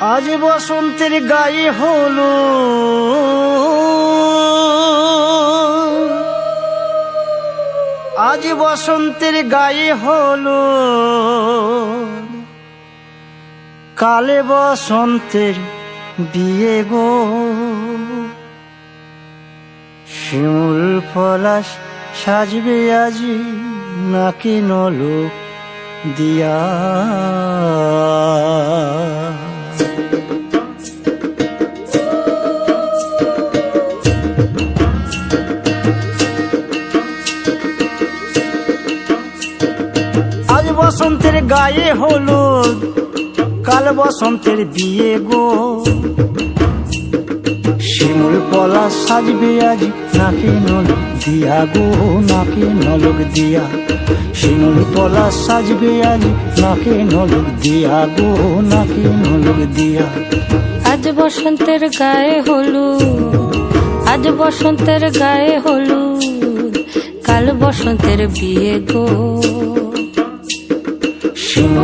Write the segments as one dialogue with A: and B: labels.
A: আজ বসন্তের গায়ে হলো আজ বসন্তের গায়ে হলো কালে বসন্তের বিয়ে গো। শিমুল পলাশ সাজবে আজি নাকি নলোক দিয়া। বসন্তের গায়ে হলুদ, কাল বসন্তের বিয়ে গো। শিমুল পলা সাজবে আজ, নাকে নলক দিয়া গো, নাকে নলক দিয়া। শিমুল পলা সাজবে আজ, নাকে নলক দিয়া গো, নাকে নলক দিয়া।
B: আজ বসন্তের গায়ে হলুদ, আজ বসন্তের গায়ে হলুদ, কাল বসন্তের বিয়ে গো।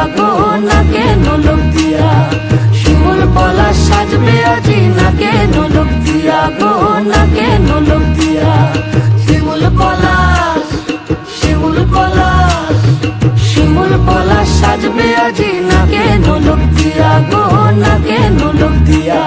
A: দিয়া গো নাকে শিমুল পলা সাজবে আজি নাকে নলক দিয়া গো নাকে নলক দিয়া, শিমুল পলা শিমুল পলা শিমুল পলা সাজবে আজি নাকে নলক দিয়া দিয়া